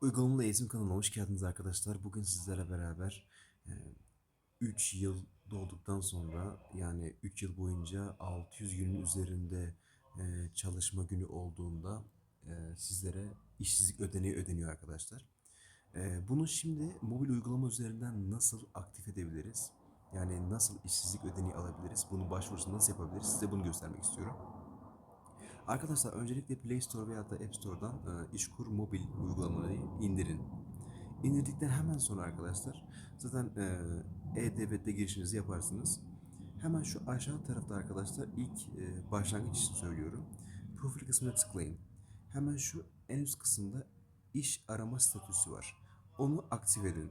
Uygulamalı Eğitim kanalına hoş geldiniz arkadaşlar. Bugün sizlerle beraber 3 yıl dolduktan sonra yani 3 yıl boyunca 600 günün üzerinde e, çalışma günü olduğunda e, sizlere işsizlik ödeneği ödeniyor arkadaşlar. E, Bunu şimdi mobil uygulama üzerinden nasıl aktif edebiliriz? Yani nasıl işsizlik ödeneği alabiliriz? Bunun başvurusunu nasıl yapabiliriz? Size bunu göstermek istiyorum. Arkadaşlar öncelikle Play Store veya da App Store'dan e, İşkur mobil uygulamaları indirin. İndirdikten hemen sonra arkadaşlar zaten e, E-Devlet'te girişinizi yaparsınız. Hemen şu aşağı tarafta arkadaşlar ilk e, başlangıç için söylüyorum. Profil kısmına tıklayın. Hemen şu en üst kısımda iş arama statüsü var. Onu aktif edin.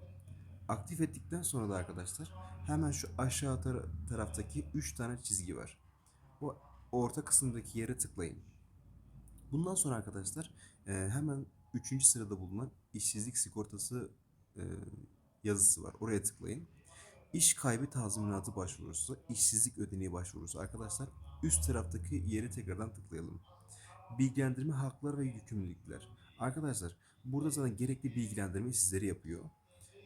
Aktif ettikten sonra da arkadaşlar hemen şu aşağı tara- taraftaki 3 tane çizgi var. O orta kısımdaki yere tıklayın. Bundan sonra arkadaşlar e, hemen 3. sırada bulunan işsizlik sigortası e, yazısı var. Oraya tıklayın. İş kaybı tazminatı başvurusu, işsizlik ödeneği başvurusu. Arkadaşlar üst taraftaki yere tekrardan tıklayalım. Bilgilendirme haklar ve yükümlülükler. Arkadaşlar burada zaten gerekli bilgilendirmeyi sizlere yapıyor.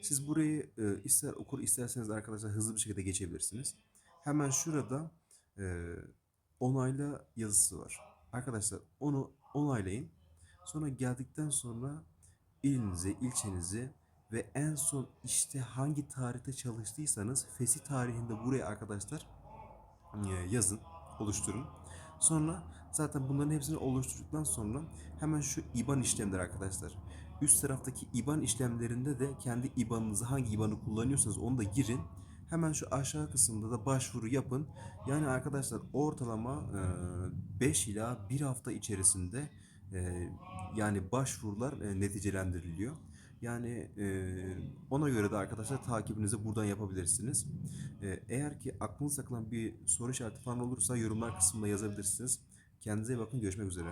Siz burayı e, ister okur isterseniz arkadaşlar hızlı bir şekilde geçebilirsiniz. Hemen şurada e, onayla yazısı var. Arkadaşlar onu onaylayın. Sonra geldikten sonra ilinizi, ilçenizi ve en son işte hangi tarihte çalıştıysanız fesih tarihinde buraya arkadaşlar e, yazın, oluşturun. Sonra zaten bunların hepsini oluşturduktan sonra hemen şu IBAN işlemleri arkadaşlar. Üst taraftaki IBAN işlemlerinde de kendi IBAN'ınızı hangi IBAN'ı kullanıyorsanız onu da girin. Hemen şu aşağı kısımda da başvuru yapın. Yani arkadaşlar ortalama 5 ila 1 hafta içerisinde yani başvurular neticelendiriliyor. Yani ona göre de arkadaşlar takibinizi buradan yapabilirsiniz. Eğer ki aklınıza takılan bir soru işareti falan olursa yorumlar kısmında yazabilirsiniz. Kendinize iyi bakın. Görüşmek üzere.